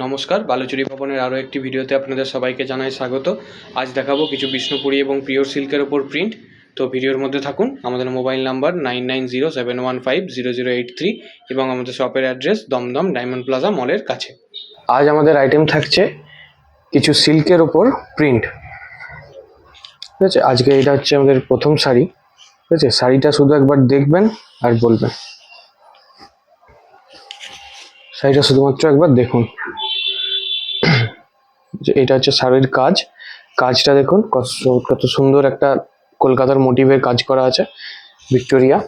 নমস্কার, বালুচুরি ভবনের আরও একটি ভিডিওতে আপনাদের সবাইকে জানাই স্বাগত। আজ দেখাবো কিছু বিষ্ণুপুরি এবং পিওর সিল্কের ওপর প্রিন্ট। তো ভিডিওর মধ্যে থাকুন, আমাদের mobile number nine nine zero seven one five zero zero eight three এবং আমাদের শপের অ্যাড্রেস দমদম ডায়মন্ড প্লাজা মলের কাছে। আজ আমাদের আইটেম থাকছে কিছু সিল্কের ওপর প্রিন্ট। ঠিক আছে, আজকে এটা হচ্ছে আমাদের প্রথম শাড়ি। ঠিক আছে, শাড়িটা শুধু একবার দেখবেন আর বলবেন। শাড়িটা শুধুমাত্র একবার দেখুন। যে এটা হচ্ছে শাড়ির কাজ। কাজটা দেখুন, কত সুন্দর একটা কলকাতার মোটিভের কাজ করা আছে, ভিক্টোরিয়া।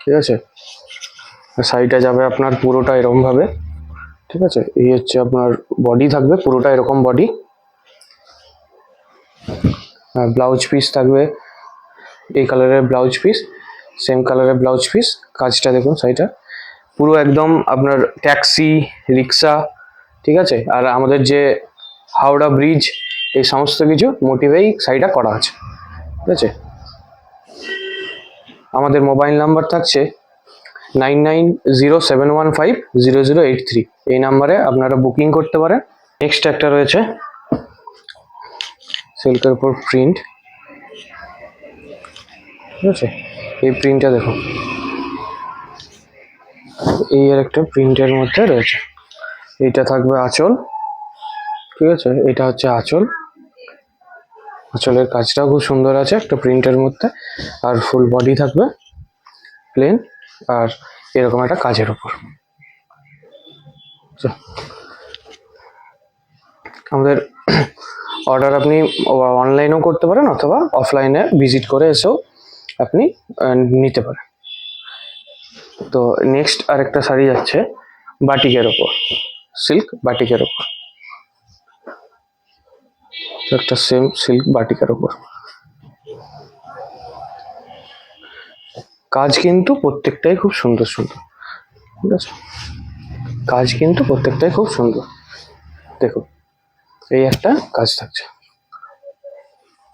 ঠিক আছে? শাড়িটা যাবে আপনার পুরোটা এরকম ভাবে ঠিক আছে? এই হচ্ছে আপনার বডি থাকবে, পুরোটা এরকম বডি ব্লাউজ পিস থাকবে, এই কালারের ব্লাউজ পিস সেম কালারের ব্লাউজ পিস কাজটা দেখুন শাড়িটা পুরো একদম আপনার ট্যাক্সি রিক্সা ঠিক আছে? আর আমাদের যে হাওড়া ব্রিজ, এই সমস্ত কিছু মোটিভেই শাড়িটা করা আছে। ঠিক আছে? আমাদের মোবাইল নাম্বার থাকছে nine nine zero seven one five zero zero eight three. এই নাম্বারে আপনারা বুকিং করতে পারেন। নেক্সট একটা রয়েছে। সিল্কের উপর প্রিন্ট। ঠিক আছে? এই প্রিন্টটা দেখুন। এই আর একটা প্রিন্টের মধ্যে রয়েছে। এইটা থাকবে আঁচল, ঠিক আছে? এটা হচ্ছে আঁচল। আঁচলের কাজটাও খুব সুন্দর আছে, একটা প্রিন্টের মধ্যে, আর ফুল বডি থাকবে, প্লেন, আর এরকম একটা কাজের উপর। আচ্ছা। আমাদের অর্ডার আপনি অনলাইনেও করতে পারেন, অথবা অফলাইনে ভিজিট করে এসেও আপনি নিতে পারেন। তো, নেক্সট আরেকটা শাড়ি যাচ্ছে, বাটিকের ওপর সিল্ক বাটিকের ওপর তো একটা সেম সিল্ক বাটিকের ওপর কাজ কিন্তু প্রত্যেকটাই খুব সুন্দর সুন্দর। ঠিক আছে? কাজ কিন্তু প্রত্যেকটাই খুব সুন্দর। দেখুন এই একটা কাজ থাকছে।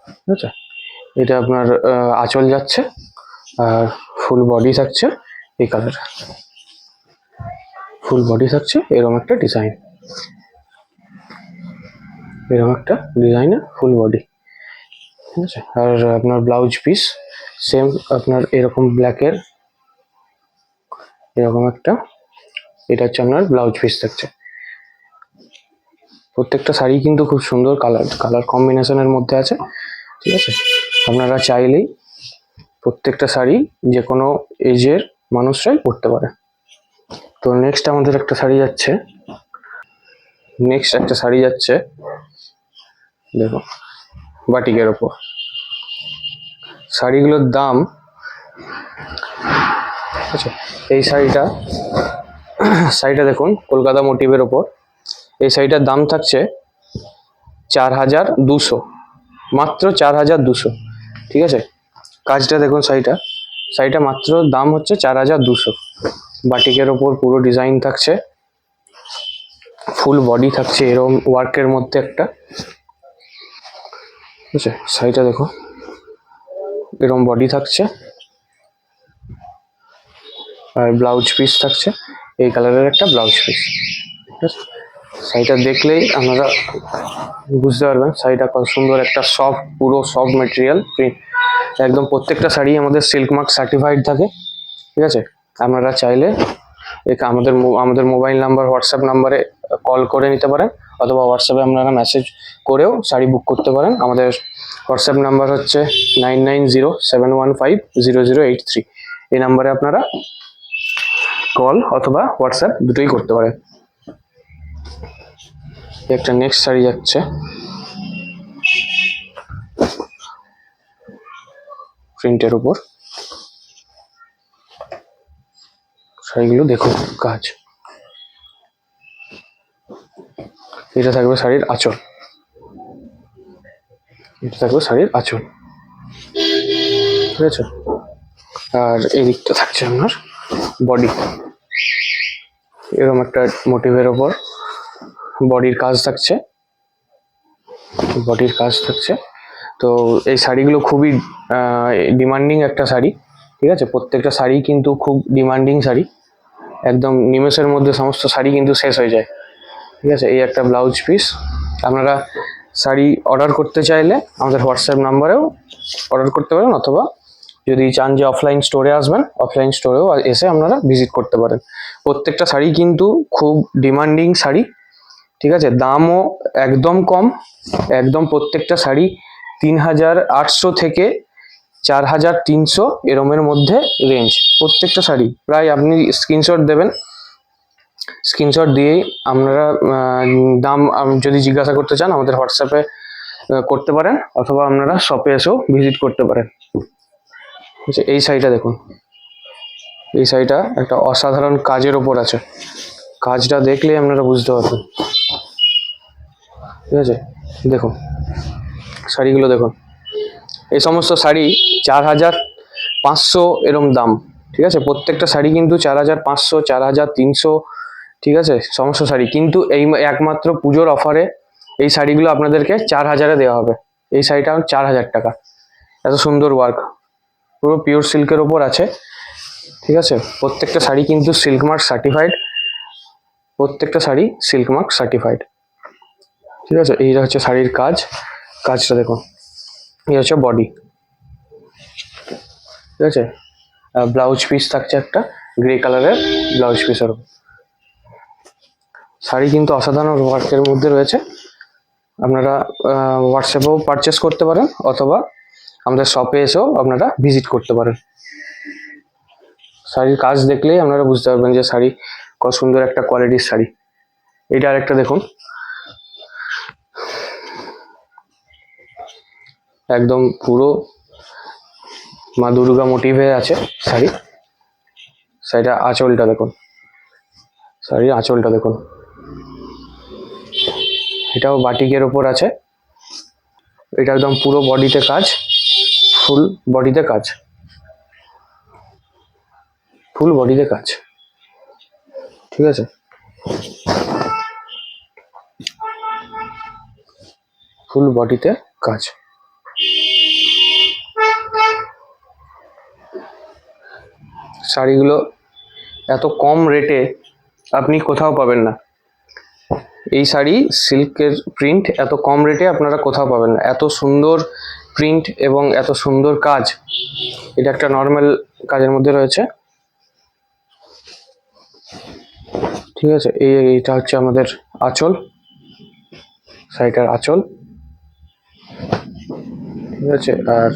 ঠিক আছে? এটা আপনার আঁচল যাচ্ছে, আর ফুল বডি থাকছে এই কালার ফুল বডি থাকছে, এরকম একটা ডিজাইন এরকম একটা ডিজাইনের ফুল বডি। ঠিক আছে? আর আপনার ব্লাউজ পিস সেম আপনার এরকম ব্ল্যাকের এরকম একটা, এটা হচ্ছে আপনার ব্লাউজ পিস থাকছে। প্রত্যেকটা শাড়ি কিন্তু খুব সুন্দর কালার কালার কম্বিনেশনের মধ্যে আছে। ঠিক আছে? আপনারা চাইলেই প্রত্যেকটা শাড়ি যে কোনো এজের মানুষরাই পরতে পারে। তো নেক্সট আমাদের একটা শাড়ি যাচ্ছে। নেক্সট একটা শাড়ি যাচ্ছে। দেখো, বাটিকের ওপর। শাড়িগুলোর দাম আছে? এই শাড়িটা শাড়িটা দেখুন, কলকাতা মোটিভের ওপর। এই শাড়িটার দাম থাকছে চার হাজার দুশো। মাত্র চার হাজার দুশো, ঠিক আছে? কাজটা দেখুন শাড়িটা। শাড়িটা মাত্র দাম হচ্ছে চার হাজার দুশো। বাটিকের ওপর পুরো ডিজাইন থাকছে। ফুল বডি থাকছে এরকম ওয়ার্কের মধ্যে একটা। ঠিক আছে শাড়িটা দেখো এরকম বডি থাকছে। আর ব্লাউজ পিস থাকছে, এই কালারের একটা ব্লাউজ পিস ঠিক আছে শাড়িটা দেখলেই আপনারা বুঝতে পারবেন শাড়িটা কত সুন্দর একটা সফট পুরো সফট মেটেরিয়াল একদম প্রত্যেকটা শাড়ি আমাদের সিল্ক মার্ক সার্টিফাইড থাকে। ঠিক আছে আপনারা চাইলে আমাদের আমাদের মোবাইল নাম্বার, হোয়াটসঅ্যাপ নাম্বারে কল করে নিতে পারেন অথবা হোয়াটসঅ্যাপে আপনারা মেসেজ করেও শাড়ি বুক করতে পারেন। আমাদের হোয়াটসঅ্যাপ নাম্বার হচ্ছে nine nine zero seven one five zero zero eight three. এই নাম্বারে আপনারা কল অথবা হোয়াটসঅ্যাপ দুটোই করতে পারেন। একটা নেক্সট শাড়ি যাচ্ছে। প্রিন্টের উপর। শাড়িগুলো দেখুন কাজ। এটা থাকবে শাড়ির আঁচল। এটা থাকবে শাড়ির আঁচল। ঠিক আছে আর এই দিকটা থাকছে আপনার বডি এরকম একটা মোটিভের ওপর বডির কাজ থাকছে। বডির কাজ থাকছে। তো এই শাড়িগুলো খুবই ডিমান্ডিং একটা শাড়ি, ঠিক আছে? প্রত্যেকটা শাড়ি কিন্তু খুব ডিমান্ডিং শাড়ি। একদম নিমেষের মধ্যে সমস্ত শাড়ি কিন্তু শেষ হয়ে যায়। ঠিক আছে? এই একটা ব্লাউজ পিস আপনারা শাড়ি অর্ডার করতে চাইলে আমাদের হোয়াটসঅ্যাপ নাম্বারেও অর্ডার করতে পারেন অথবা যদি চান যে অফলাইন স্টোরে আসবেন অফলাইন স্টোরেও এসে আপনারা ভিজিট করতে পারেন। প্রত্যেকটা শাড়ি কিন্তু খুব ডিমান্ডিং শাড়ি। ঠিক আছে? দামও একদম কম। একদম প্রত্যেকটা শাড়ি তিন হাজার আটশো থেকে চার হাজার তিনশো এরমের মধ্যে রেঞ্জ প্রত্যেকটা শাড়ি। প্রায় আপনি স্ক্রিনশট দেবেন। স্ক্রিনশট দিয়েই আপনারা দাম যদি জিজ্ঞাসা করতে চান আমাদের হোয়াটসঅ্যাপে করতে পারেন অথবা আপনারা শপে এসেও ভিজিট করতে পারেন। আচ্ছা, এই শাড়িটা দেখুন। এই শাড়িটা একটা অসাধারণ কাজের ওপর আছে। কাজটা দেখলেই আপনারা বুঝতে পারবেন। ঠিক আছে? দেখুন। শাড়িগুলো দেখুন। এই সমস্ত শাড়ি চার হাজার পাঁচশো এরম দাম, ঠিক আছে? প্রত্যেকটা শাড়ি কিন্তু চার হাজার পাঁচশো, চার হাজার তিনশো, ঠিক আছে? সমস্ত শাড়ি। কিন্তু এই একমাত্র পুজোর অফারে এই শাড়িগুলো আপনাদেরকে চার হাজারে দেওয়া হবে। এই শাড়িটা চার হাজার টাকা। এত সুন্দর ওয়ার্ক পুরো পিওর সিল্কের ওপর আছে, ঠিক আছে? প্রত্যেকটা শাড়ি কিন্তু সিল্ক মার্ক সার্টিফাইড প্রত্যেকটা শাড়ি সিল্ক মার্ক সার্টিফাইড ঠিক আছে? এইটা হচ্ছে শাড়ির কাজ। কাজটা দেখুন। এই হচ্ছে বডি ঠিক আছে? ব্লাউজ পিস থাকছে একটা গ্রে কালারের ব্লাউজ পিসের শাড়ি কিন্তু অসাধারণ ওয়ার্কের মধ্যে রয়েছে। আপনারা হোয়াটসঅ্যাপেও পারচেস করতে পারেন, অথবা আমাদের শপে এসেও আপনারা ভিজিট করতে পারেন। শাড়ির কাজ দেখলেই আপনারা বুঝতে পারবেন যে শাড়ি কত সুন্দর একটা কোয়ালিটির শাড়ি। এটা আরেকটা দেখুন। একদম পুরো মা দুর্গা মোটিভে আছে শাড়ি। শাড়িটা আঁচলটা দেখুন। শাড়ির আঁচলটা দেখুন। এটাও বাটিকের ওপর আছে। এটা একদম পুরো বডিতে কাজ, ফুল বডিতে কাজ। ফুল বডিতে কাজ। ঠিক আছে? ফুল বডিতে কাজ। শাড়িগুলো এত কম রেটে আপনি কোথাও পাবেন না। এই শাড়ি সিল্কের প্রিন্ট এত কম রেটে আপনারা কোথাও পাবেন না। এত সুন্দর প্রিন্ট এবং এত সুন্দর কাজ, এটা একটা নর্মাল কাজের মধ্যে রয়েছে। ঠিক আছে, এই, এইটা হচ্ছে আমাদের আঁচল, শাড়িটার আঁচল। ঠিক আছে, আর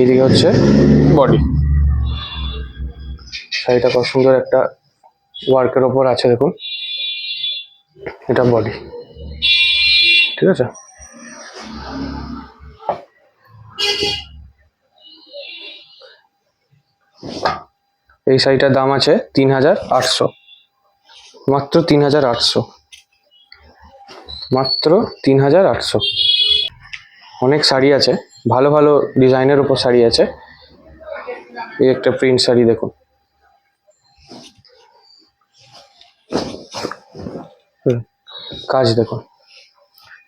এইদিকে হচ্ছে বডি শাড়িটা কত সুন্দর একটা ওয়ার্কের ওপর আছে, দেখুন। এটা বডি ঠিক আছে? এই শাড়িটার দাম আছে তিন হাজার আটশো। মাত্র তিন হাজার আটশো। মাত্র তিন হাজার আটশো। অনেক শাড়ি আছে। ভালো ভালো ডিজাইনের উপর শাড়ি আছে। এই একটা প্রিন্ট শাড়ি, দেখুন। কাজ দেখুন।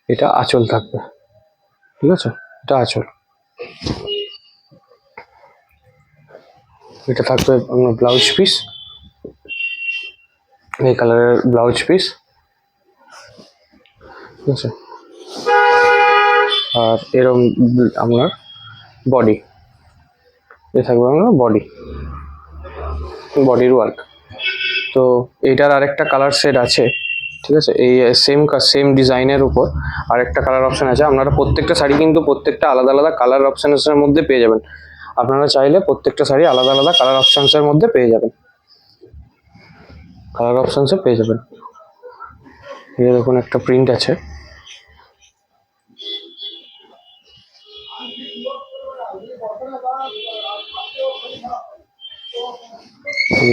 এটা আঁচল থাকবে। ঠিক আছে? এটা আঁচল। এটা থাকবে আপনার ব্লাউজ পিস। এই কালারের ব্লাউজ পিস। ঠিক আছে? আর এরম আপনার বডি। এ থাকবে আপনার বডি। বডির ওয়ার্ক তো এটার আরেকটা কালার সেট আছে। ঠিক আছে? এই সেম সেম ডিজাইনের উপর আরেকটা কালার অপশান আছে। আপনারা প্রত্যেকটা শাড়ি কিন্তু প্রত্যেকটা আলাদা আলাদা কালার অপশানসের মধ্যে পেয়ে যাবেন। আপনারা চাইলে প্রত্যেকটা শাড়ি আলাদা আলাদা কালার অপশানসের মধ্যে পেয়ে যাবেন। কালার অপশানসে পেয়ে যাবেন। এই দেখুন, একটা প্রিন্ট আছে।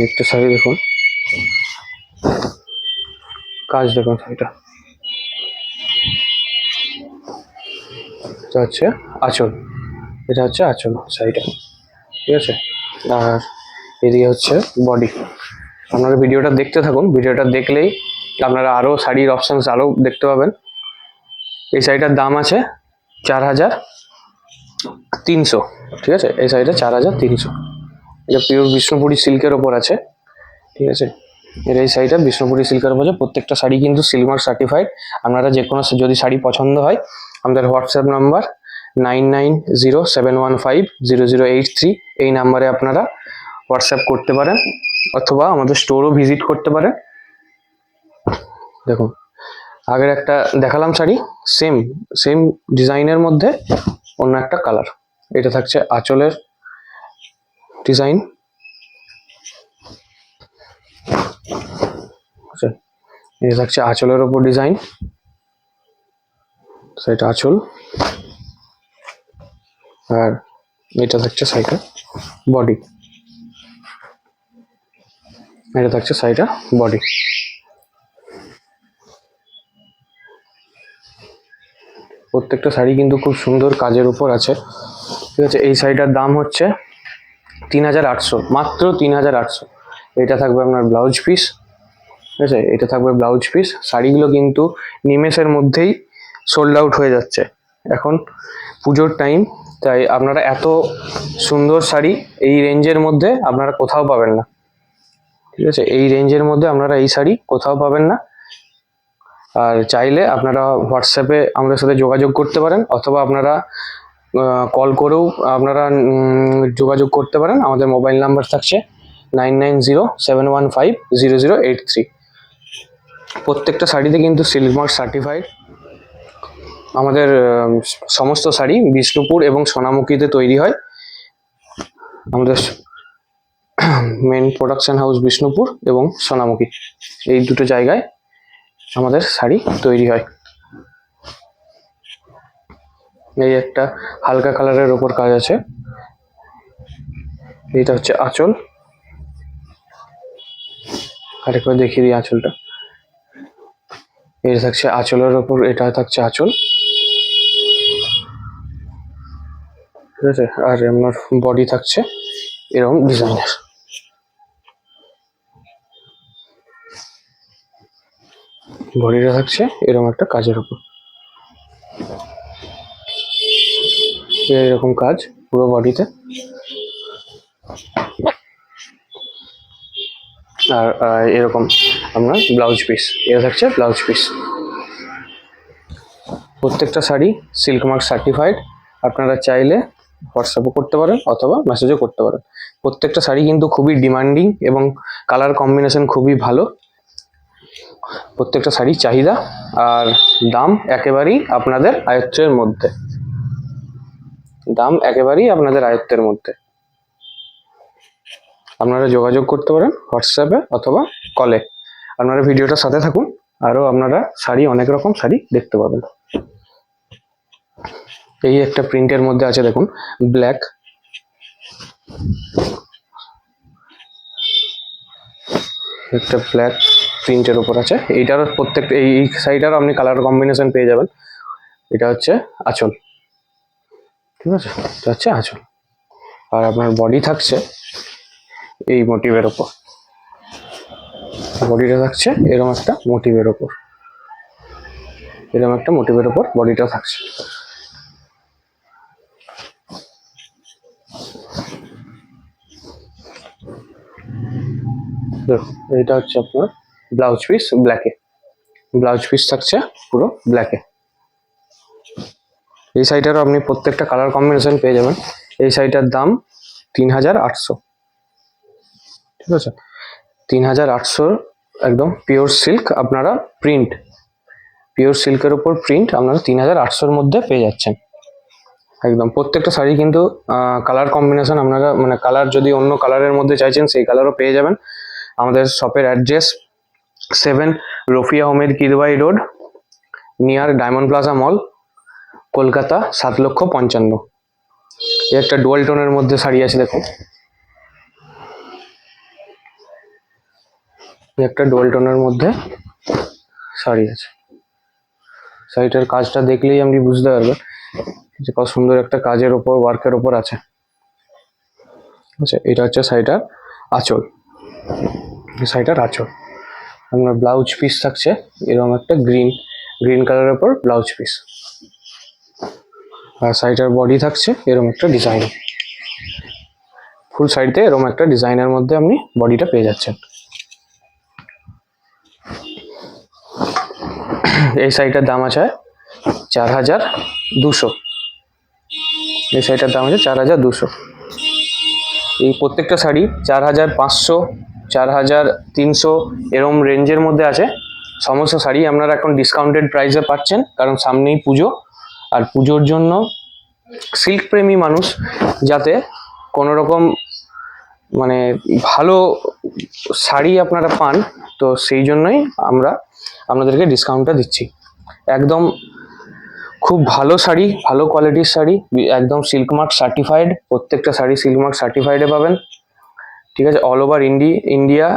একটা শাড়ি দেখুন। কাজ দেখুন শাড়িটা এটা। হচ্ছে আঁচল। এটা হচ্ছে আঁচল শাড়িটা ঠিক আছে? আর এদিকে হচ্ছে বডি আপনারা ভিডিওটা দেখতে থাকুন। ভিডিওটা দেখলেই আপনারা আরও শাড়ির অপশানস আরও দেখতে পাবেন। এই শাড়িটার দাম আছে চার হাজার তিনশো। ঠিক আছে? এই শাড়িটা চার হাজার তিনশো। এটা পিওর বিষ্ণুপুরি সিল্কের ওপর আছে। ঠিক আছে? এর এই শাড়িটা বিষ্ণুপুরি সিল্কের উপরে প্রত্যেকটা শাড়ি কিন্তু সিলমার্ক সার্টিফাইড আপনারা যে কোনো যদি শাড়ি পছন্দ হয়, আমাদের WhatsApp number nine nine zero seven one five zero zero eight three, এই নাম্বারে আপনারা হোয়াটসঅ্যাপ করতে পারেন অথবা আমাদের স্টোরও ভিজিট করতে পারেন। দেখুন, আগের একটা দেখালাম শাড়ি সেম সেম ডিজাইনের মধ্যে অন্য একটা কালার এটা থাকছে আঁচলের ডিজাইন আচ্ছা এটা থাকছে আঁচলের ওপর ডিজাইন। সেটা আঁচল। আর এটা থাকছে সাইডটা বডি। এটা থাকছে সাইডটা বডি। প্রত্যেকটা শাড়ি কিন্তু খুব সুন্দর কাজের উপর আছে। ঠিক আছে, এই শাড়িটার দাম হচ্ছে তিন হাজার আটশো, মাত্র তিন হাজার আটশো। এটা থাকবে আপনার ব্লাউজ পিস ঠিক আছে? এটা থাকবে ব্লাউজ পিস শাড়িগুলো কিন্তু নিমেষের মধ্যেই সোল্ড আউট হয়ে যাচ্ছে। এখন পুজোর টাইম তাই আপনারা এত সুন্দর শাড়ি এই রেঞ্জের মধ্যে আপনারা কোথাও পাবেন না। ঠিক আছে? এই রেঞ্জের মধ্যে আপনারা এই শাড়ি কোথাও পাবেন না। আর চাইলে আপনারা হোয়াটসঅ্যাপে আমাদের সাথে যোগাযোগ করতে পারেন, অথবা আপনারা কল করেও আপনারা যোগাযোগ করতে পারেন। আমাদের মোবাইল নাম্বার থাকছে nine nine zero seven one five zero zero eight three. প্রত্যেকটা শাড়িতে কিন্তু সিল্ক মার্ক সার্টিফাইড আমাদের সমস্ত শাড়ি বিষ্ণুপুর এবং সোনামুখীতে তৈরি হয়। আমাদের মেন প্রোডাকশন হাউস বিষ্ণুপুর এবং সোনামুখী। এই দুটো জায়গায় আমাদের শাড়ি তৈরি হয়। এই একটা হালকা কালারের ওপর কাজ আছে। এইটা হচ্ছে আঁচল। আরেকবার দেখিয়ে দিই আঁচলটা। এটা থাকছে আঁচলের ওপর, এটা থাকছে আঁচল। ঠিক আছে? আর আপনার বডি থাকছে এরকম ডিজাইনের বডিটা থাকছে এরকম একটা কাজের ওপর এরকম কাজ পুরো বডিতে আর এরকম আপনার ব্লাউজ পিস এটা থাকছে ব্লাউজ পিস প্রত্যেকটা শাড়ি সিল্ক মার্ক সার্টিফাইড আপনারা চাইলে হোয়াটসঅ্যাপও করতে পারেন অথবা মেসেজও করতে পারেন। প্রত্যেকটা শাড়ি কিন্তু খুবই ডিমান্ডিং এবং কালার কম্বিনেশন খুবই ভালো। প্রত্যেকটা শাড়ির চাহিদা আর দাম একেবারেই আপনাদের আয়ত্তের মধ্যে। দাম একেবারেই আপনাদের আয়ত্তের মধ্যে। আপনারা যোগাযোগ করতে পারেন হোয়াটসঅ্যাপে অথবা কলে। আপনারা ভিডিওটার সাথে থাকুন, আরও আপনারা শাড়ি, অনেক রকম শাড়ি দেখতে পাবেন। এই একটা প্রিন্টের মধ্যে আছে, দেখুন, ব্ল্যাক। একটা ব্ল্যাক প্রিন্টের উপর আছে। এইটারও প্রত্যেকটা এই শাড়িটারও আপনি কালার কম্বিনেশন পেয়ে যাবেন। এটা হচ্ছে আঁচল। ঠিক আছে? এটা হচ্ছে আঁচল। আর আপনার বডি থাকছে এই মোটিভের ওপর বডিটা থাকছে এরকম একটা মোটিভের ওপর এরকম একটা মোটিভের ওপর বডিটা থাকছে। এইটা হচ্ছে আপনার ব্লাউজ পিস ব্ল্যাকে ব্লাউজ পিস থাকছে পুরো ব্ল্যাকে এই শাড়িটারও আপনি প্রত্যেকটা কালার কম্বিনেশন পেয়ে যাবেন। এই শাড়িটার দাম তিন হাজার আটশো। ঠিক আছে? তিন হাজার আটশোর একদম পিওর সিল্ক আপনারা প্রিন্ট পিওর সিল্কের উপর প্রিন্ট আপনারা তিন হাজার আটশোর মধ্যে পেয়ে যাচ্ছেন। একদম, প্রত্যেকটা শাড়ি কিন্তু কালার কম্বিনেশন আপনারা মানে কালার যদি অন্য কালারের মধ্যে চাইছেন, সেই কালারও পেয়ে যাবেন। আমাদের শপের অ্যাড্রেস সেভেন রফিয়া হোমের Kidwai road near Diamond Plaza mall Kolkata, সাত লক্ষ পঞ্চান্ন। একটা ডুয়াল টোনের মধ্যে শাড়ি আছে, দেখুন। একটা ডুয়াল টোনের মধ্যে শাড়ি আছে। শাড়িটার কাজটা দেখলেই আপনি বুঝতে পারবেন যে কত সুন্দর একটা কাজের ওপর ওয়ার্কের ওপর আছে। আচ্ছা এটা হচ্ছে শাড়িটার আঁচল। শাড়িটার আঁচল। আপনার ব্লাউজ পিস থাকছে, এরকম একটা গ্রিন গ্রিন কালারের ওপর ব্লাউজ পিস আর শাড়িটার বডি থাকছে, এরকম একটা ডিজাইন ফুল সাইডতে এরকম একটা ডিজাইনের মধ্যে আপনি বডিটা পেয়ে যাচ্ছেন। এই শাড়িটার দাম আছে চার হাজার দুশো। এই শাড়িটার দাম আছে চার হাজার দুশো। এই প্রত্যেকটা শাড়ি চার হাজার পাঁচশো, চার হাজার তিনশো, এরম রেঞ্জের মধ্যে আছে। সমস্ত শাড়ি আপনারা এখন ডিসকাউন্টেড প্রাইসে পাচ্ছেন, কারণ সামনেই পুজো। আর পুজোর জন্য সিল্ক প্রেমী মানুষ যাতে কোনো রকম মানে ভালো শাড়ি আপনারা পান, তো সেই জন্যই আমরা আপনাদেরকে ডিসকাউন্টটা দিচ্ছি। একদম খুব ভালো শাড়ি, ভালো কোয়ালিটির শাড়ি, একদম সিল্ক মার্ক সার্টিফাইড প্রত্যেকটা শাড়ি সিল্ক মার্ক সার্টিফাইডে পাবেন। ঠিক আছে all over Indi India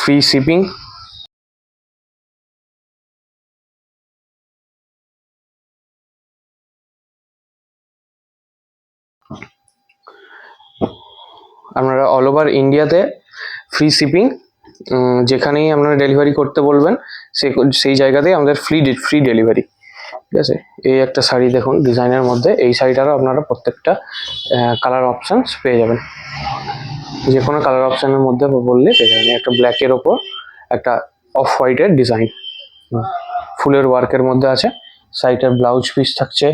free shipping আপনারা অল ওভার ইন্ডিয়াতে ফ্রি শিপিং যেখানেই আপনারা ডেলিভারি করতে বলবেন সে সেই জায়গাতেই আমাদের ফ্রি ফ্রি ডেলিভারি ঠিক আছে? এই একটা শাড়ি দেখুন ডিজাইনের মধ্যে, এই শাড়িটারও আপনারা প্রত্যেকটা কালার অপশানস পেয়ে যাবেন। যে কোনো কালার অপশানের মধ্যে বললে পেয়ে যাবেন। একটা ব্ল্যাকের ওপর একটা অফ হোয়াইটের ডিজাইন ফুলের ওয়ার্কের মধ্যে আছে। শাড়িটার ব্লাউজ পিস থাকছে,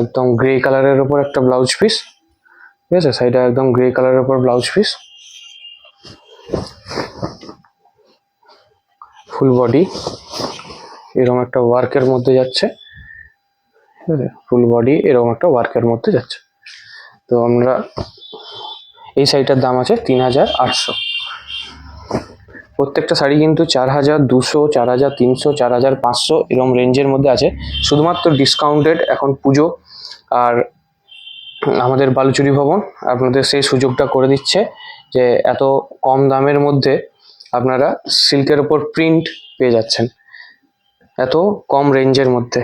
একদম গ্রে কালারের ওপর একটা ব্লাউজ পিস ঠিক আছে? শাড়িটা একদম গ্রে কালারের ওপর ব্লাউজ পিস ফুল বডি এরকম একটা ওয়ার্কের মধ্যে যাচ্ছে। ফুল বডি এরকম একটা ওয়ার্কের মধ্যে যাচ্ছে। তো আমরা এই শাড়িটার দাম আছে তিন হাজার আটশো। প্রত্যেকটা শাড়ি কিন্তু চার হাজার দুশো, চার হাজার তিনশো, চার হাজার পাঁচশো এরকম রেঞ্জের মধ্যে আছে। শুধুমাত্র ডিসকাউন্টেড এখন পুজো আর আমাদের বালুচুরি ভবন। আপনাদের সেই সুযোগটা করে দিচ্ছে যে এত কম দামের মধ্যে আপনারা সিল্কের ওপর প্রিন্ট পেয়ে যাচ্ছেন। এত কম রেঞ্জের মধ্যে।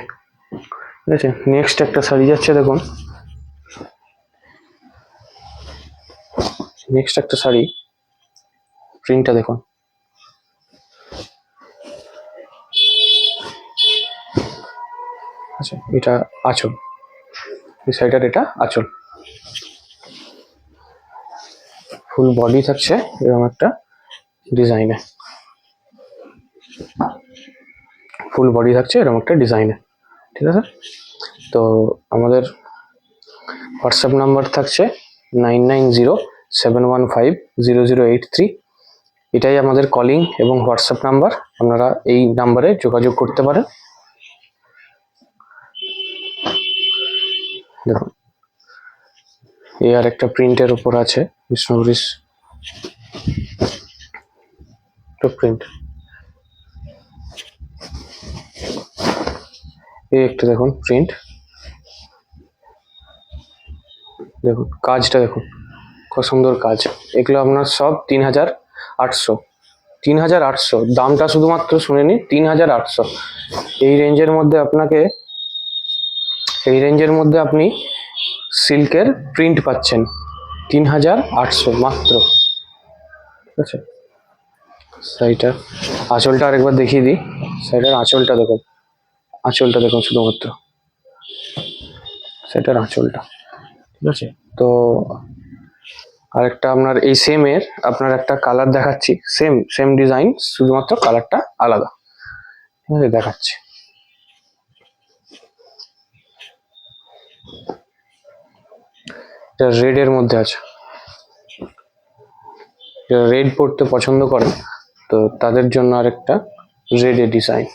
ঠিক আছে নেক্সট একটা শাড়ি যাচ্ছে, দেখুন। নেক্সট একটা শাড়ি প্রিন্টটা দেখুন। আচ্ছা এটা আঁচল। এই শাড়িটার এটা আঁচল। ফুল বডি থাকছে, এরকম একটা। ডিজাইনে। ফুল বডি থাকছে, এরকম একটা ডিজাইনে। ঠিক আছে? তো আমাদের হোয়াটসঅ্যাপ নাম্বার থাকছে nine nine zero seven one five zero zero eight three এটাই আমাদের কলিং এবং হোয়াটসঅ্যাপ নাম্বার আপনারা এই নাম্বারে যোগাযোগ করতে পারেন। দেখুন। এই আর একটা প্রিন্টের উপর আছে বিষ্ণুপুরিস প্রিন্ট এই একটা দেখুন প্রিন্ট দেখুন, কাজটা দেখুন কত সুন্দর কাজ। এগুলো আপনার সব তিন হাজার আটশো। তিন হাজার আটশো। দামটা শুধুমাত্র শুনে নিন তিন হাজার আটশো। এই রেঞ্জের মধ্যে আপনাকে, এই রেঞ্জের মধ্যে আপনি সিল্কের প্রিন্ট পাচ্ছেন। তিন হাজার আটশো মাত্র। ঠিক আছে? শাড়িটার আঁচলটা আরেকবার দেখিয়ে দিই। শাড়িটার আঁচলটা দেখুন। আঁচলটা দেখুন শুধুমাত্র। সেটার আঁচলটা। ঠিক আছে? তো আরেকটা আপনার এই সেম এর আপনার একটা কালার দেখাচ্ছি। সেম সেম ডিজাইন শুধুমাত্র কালারটা আলাদা। ঠিক আছে দেখাচ্ছি। এটা রেডের মধ্যে আছে। রেড পড়তে পছন্দ করেন। তো তাদের জন্য আরেকটা রেডে ডিজাইন